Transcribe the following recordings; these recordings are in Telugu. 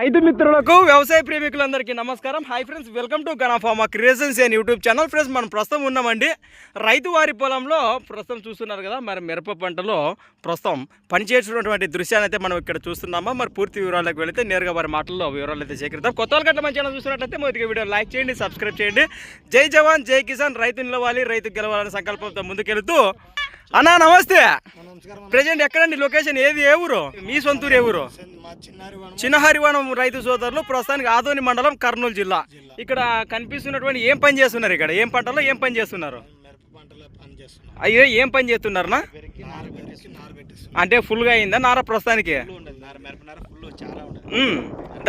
రైతు మిత్రులకు వ్యవసాయ ప్రేమికులందరికీ నమస్కారం. Hi friends welcome to గనాఫామా creations and YouTube channel friends మనం ప్రస్తుతం ఉన్నామండి. రైతు వారి పొలంలో ప్రస్తుతం చూస్తున్నారు కదా మరి మిరప పంటలో ప్రస్తుతం పనిచేస్తున్నటువంటి దృశ్యాన్ని అయితే మనం ఇక్కడ చూస్తున్నామా? మరి పూర్తి వివరాలకు వెళితే నేరుగా వారి మాటల్లో వివరాలు అయితే సేకరిద్దాం. కొత్త వాళ్ళ గట్ల మన ఛానల్ చూస్తున్నట్లయితే మొదటిగా వీడియో లైక్ చేయండి సబ్స్క్రైబ్ చేయండి. జై జవాన్ జై కిసాన్. రైతు నిలవాలి రైతు గెలవాలనే సంకల్పంతో ముందుకెళ్తూ అన్నా నమస్తే. ప్రజెంట్ ఎక్కడండి? లొకేషన్ ఏది? ఏ ఊరు? మీ సొంతూరు ఏ ఊరు? చిన్నహరివనం రైతు సోదరులు ప్రస్తుతానికి ఆదోని మండలం కర్నూలు జిల్లా. ఇక్కడ కనిపిస్తున్నటువంటి ఏం పని చేస్తున్నారు ఇక్కడ? ఏం పంటలో ఏం పని చేస్తున్నారు? అయ్యో ఏం పని చేస్తున్నారనా అంటే ఫుల్గా అయిందా? నార ప్రస్తుతానికి?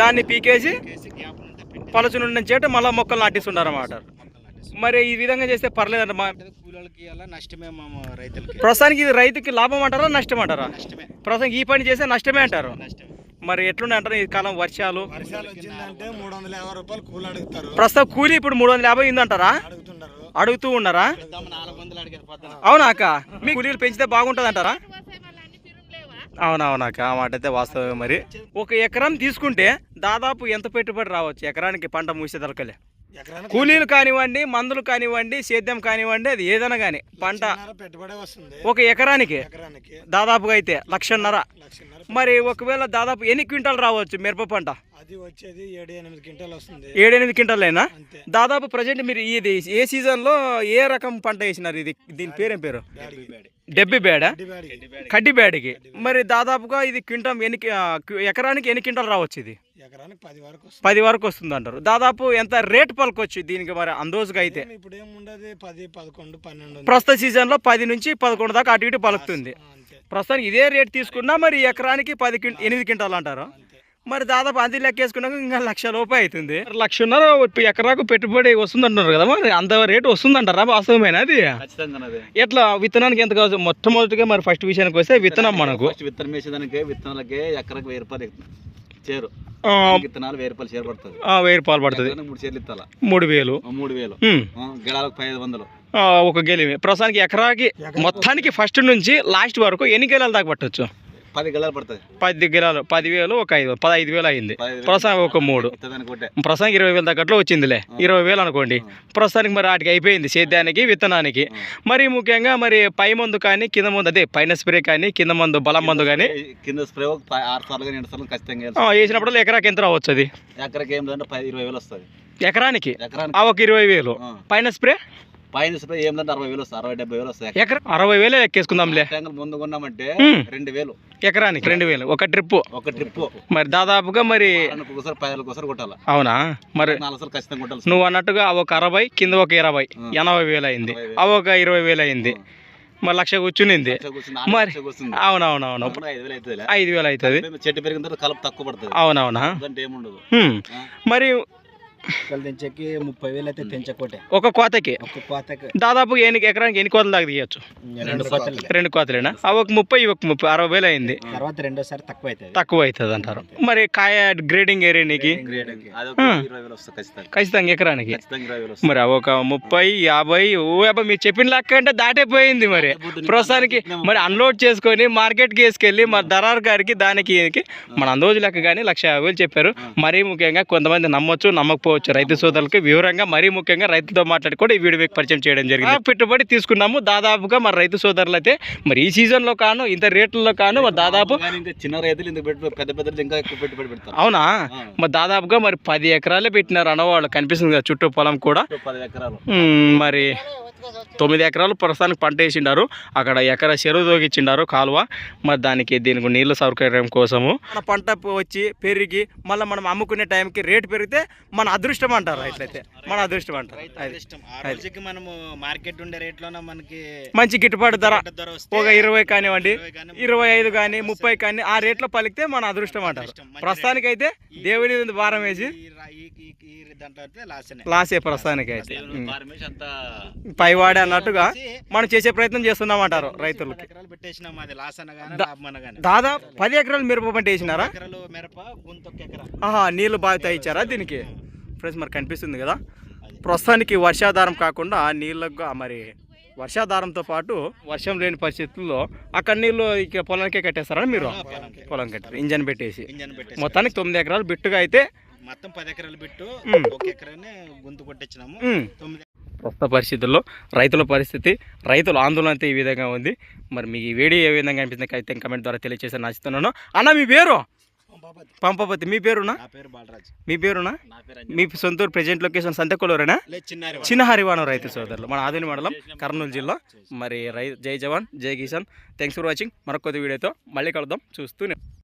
దాన్ని పీకేసి కేసి నుండి చేట మళ్ళీ మొక్కలు నాటిస్తున్నారు అన్నమాట మరి ఈ విధంగా చేస్తే పర్లేదంట మా కూలీలకి నష్టమే మా రైతులకి. ప్రస్తుతానికి ఇది రైతుకి లాభం అంటారా నష్టం అంటారా? నష్టమే. ప్రస్తుతానికి ఈ పని చేస్తే నష్టమే అంటారు. నష్టమే మరి ఎట్లుండే అంటారు ఈ కాలం వర్షాలు? ప్రస్తుతం కూలీ ఇప్పుడు మూడు వందల యాభై ఉందంటారా అడుగుతుంటారు అడుగుతూ ఉన్నారా? నాలుగు వందలు అడిగారు పొద్దున అవునా అక్క? మీ కూలీలు పెంచితే బాగుంటుంది అంటారా అవునవునాక ఆ మాట అయితే వాస్తవమే మరి. ఒక ఎకరం తీసుకుంటే దాదాపు ఎంత పెట్టుబడి రావచ్చు? ఎకరానికి పంట మూసేదలకలే. ఎకరానికి కూలీలు కానివ్వండి మందులు కానివ్వండి సేద్యం కానివ్వండి అది ఏదైనా కానీ పంట ఒక ఎకరానికి దాదాపుగా అయితే లక్షన్నర. మరి ఒకవేళ దాదాపు ఎన్ని క్వింటాలు రావచ్చు మిరప పంట? అది వచ్చేది ఏడు ఎనిమిది క్వింటాలు వస్తుంది. ఏడెనిమిది క్వింటాలైనా దాదాపు ప్రజెంట్ మీరు ఇది ఏ సీజన్లో ఏ రకం పంట వేసినారు ఇది? దీని పేరేం పేరు? డెబ్బి బేడ బ్యాడి. కడ్డి బేడకి మరి దాదాపుగా ఇది క్వింటం ఎన్ని ఎకరానికి ఎన్ని క్వింటాలు రావచ్చు ఇది? ఎకరానికి పది వరకు వస్తుంది. పది వరకు వస్తుంది అంటారు. దాదాపు ఎంత రేట్ పలకొచ్చు దీనికి మరి అందోజుగా అయితే? ఏం ఇప్పుడు ఏముండదు పది పదకొండు పన్నెండు ఉంది. ప్రస్తుత సీజన్లో పది నుంచి పదకొండు దాకా అటు ఇటు పలుకుతుంది. ప్రస్తుతానికి ఇదే రేట్ తీసుకున్నా మరి ఎకరానికి పది క్వింట ఎనిమిది క్వింటాలు అంటారు. మరి దాదాపు అది లెక్కేసుకున్నాక ఇంకా లక్ష రూపాయి అవుతుంది. లక్షన్నర ఎకరాకు పెట్టుబడి వస్తుంది అంటున్నారు కదా మరి అంత రేటు వస్తుందంటారా వాస్తవమేనా అది? ఖచ్చితంగా అదే ఎట్లా విత్తనానికి ఎంత కావచ్చు మొట్టమొదటిగా మరి ఫస్ట్ విషయానికి వస్తే విత్తనం మనకు. ఫస్ట్ విత్తనం వేసేదానికి విత్తనాలకే ఎకరకు వెయ్యి రూపాయలు చేరు. ఆ, విత్తనాలు వెయ్యి రూపాయలు చేరు పడుతుంది. ఆ, వెయ్యి రూపాయలు పడుతుంది. మూడు చేర్లు ఇత్తాల? మూడు వేలు. ఆ, మూడు వేలు. గెలాలకు పది వందలు. ఒక గెలివి ప్రస్తుతానికి ఎకరాకి మొత్తానికి ఫస్ట్ నుంచి లాస్ట్ వరకు ఎన్ని గెలాలు దాకా పట్టొచ్చు? పది గెలాలు పడుతుంది. పది గెలాలు పదివేలు ఒక ఐదు పదహైదు వేలు అయింది. ప్రస్తుతానికి ఒక మూడు. ప్రస్తుతానికి ఇరవై వేలు తగ్గట్లో వచ్చిందిలే. ఇరవై వేలు అనుకోండి. ప్రస్తుతానికి మరి వాటికి అయిపోయింది సేద్యానికి విత్తనానికి. మరి ముఖ్యంగా మరి పై మందు కానీ కింద మందు అదే పైన స్ప్రే కానీ కింద మందు బలం మందు కానీ. కింద స్ప్రే ఆరు సార్లు కానీ సార్లు ఖచ్చితంగా వేసినప్పుడు ఎకరాకి ఎంత రావచ్చు అది. ఎకరకి ఏం ఇరవై వేలు వస్తుంది. ఎకరానికి? ఒక ఇరవై వేలు. పైన స్ప్రే? పైన స్ప్రే ఏం లేదంటే అరవై వేలు వస్తుంది అరవై డెబ్బై వేలు వస్తాయి. ఎకరా అరవై వేలే ఎక్కేసుకుందాంలే. ట్యాంకులు ముందు కొన్నామంటే. రెండు వేలు. ఎకరానికి రెండు వేలు ఒక ట్రిప్ ఒక ట్రిప్ మరి దాదాపుగా మరి ఒకసారి పది ఒకసారి కొట్టాలి? అవునా? మరి నాలుగు ఖచ్చితంగా కొట్టాలి నువ్వు అన్నట్టుగా ఒక అరవై కింద ఒక ఇరవై ఎనభై వేలు అయింది. ఆ ఒక ఇరవై వేలు అయింది. మరి లక్ష కూర్చునింది. మరి-. అవునవునవును. ఐదు వేలు అవుతుంది. చెట్టు పెరిగిన తర్వాత కలుపు తక్కువ పడుతుంది. అవునవునా? అంటే ఏముండదు. మరి తెంచకి ముప్పై వేలు అయితే తెంచకోటే. ఒక కోతకి? ఒక కోతకి. దాదాపు ఎన్ని ఎకరానికి ఎన్ని కోతలు దాకా తీయచ్చు? రెండు కోతలు. రెండు కోతలేనా? ఒక ముప్పై ఒక ముప్పై అరవై వేలు అయింది. తర్వాత రెండోసారి తక్కువ అవుతుంది తక్కువ అవుతుంది అంటారు. మరి కాయ గ్రేడింగ్ ఏరియానికి ఖచ్చితంగా. ఎకరానికి? మరి ఒక ముప్పై యాభై ఓ యాభై మీరు చెప్పిన లెక్క అంటే దాటిపోయింది మరి. ప్రస్తుతానికి మరి అన్లోడ్ చేసుకొని మార్కెట్కి వేసుకెళ్ళి మరి దరార్ గారికి దానికి మన అందోజు లెక్క కానీ లక్ష యాభై వేలు చెప్పారు. మరీ ముఖ్యంగా కొంతమంది నమ్మొచ్చు నమ్మకపోవచ్చు రైతు సోదరులకి. వివరంగా మరీ ముఖ్యంగా రైతుతో మాట్లాడి కూడా ఈ వీడియో మీకు పరిచయం చేయడం జరిగింది. పెట్టుబడి తీసుకున్నాము. దాదాపుగా మరి రైతు సోదరులు అయితే మరి ఈ సీజన్లో కాను ఇంత రేట్లలో కాను మరి దాదాపు చిన్న రైతులు ఇంత పెద్ద పెద్దలు ఇంకా ఎక్కువ పెట్టుబడి పెడతారు. అవునా. మరి దాదాపుగా మరి పది ఎకరాలే పెట్టినారు అన్నవాళ్ళు. కనిపిస్తుంది కదా చుట్టూ పొలం కూడా. పది ఎకరాలు. మరి తొమ్మిది ఎకరాలు ప్రస్తుతానికి పంట వేసిండారు. అక్కడ ఎకర చెరువు తోగిచ్చిండారు కాలువ. మరి దానికి దీనికి నీళ్ళ సౌకర్యం కోసము. మన పంట వచ్చి పెరిగి మళ్ళీ మనం అమ్ముకునే టైంకి రేటు పెరిగితే మన అదృష్టం అంటారు అట్లయితే మన అదృష్టం అంటారు. మనము మార్కెట్ ఉండే రేట్లోనే మనకి మంచి గిట్టుబాటు ధర. ఒక ఇరవై కానివ్వండి ఇరవై ఐదు కానీ ముప్పై కానీ ఆ రేట్లో పలికితే మన అదృష్టం అంటారు. ప్రస్తుతానికి అయితే దేవుడి మీద భారం వేసి లాసే ప్రస్తుతానికి అయితే. పైవాడే అన్నట్టుగా మనం చేసే ప్రయత్నం చేస్తున్నాం అంటారు అనగానే దాదాపు పది ఎకరాలు మిరప పంట వేసినారా? ఆహా నీళ్ళు బాగా ఇచ్చారా దీనికి? ఫ్రెండ్స్ మరి కనిపిస్తుంది కదా. ప్రస్తుతానికి వర్షాధారం కాకుండా నీళ్ళకు మరి వర్షాధారంతో పాటు వర్షం లేని పరిస్థితుల్లో అక్కడ నీళ్ళు ఇక పొలానికే కట్టేస్తారా మీరు. పొలం కట్టారు. ఇంజన్ పెట్టేసి. ఇంజన్ పెట్టేసి. మొత్తానికి తొమ్మిది ఎకరాలు బిట్టుగా అయితే మొత్తం పది ఎకరాలు పెట్టు. ఒక ఎకరానే గుంత కొట్టించినాము. తొమ్మిది ప్రస్తుత పరిస్థితుల్లో రైతుల పరిస్థితి రైతుల ఆందోళన అయితే ఈ విధంగా ఉంది. మరి మీకు ఈ వీడియో ఏ విధంగా అనిపిస్తుంది అయితే కమెంట్ ద్వారా తెలియజేసి నచ్చుతున్నాను అన్న మీ పేరు? పంపపతి. మీ పేరునా? పేరు బాలరాజ్. మీ పేరునా? మీ సొంతూరు ప్రెజెంట్ లొకేషన్ సంతకొలూరేనా చిన్న హరివాణం రైతు సోదరులు. మన ఆదిని మండలం కర్నూలు జిల్లా. మరి రై జై జవాన్ జై కిసాన్. థ్యాంక్స్ ఫర్ వాచింగ్ మరొక వీడియోతో మళ్ళీ కలుద్దాం. చూస్తూనే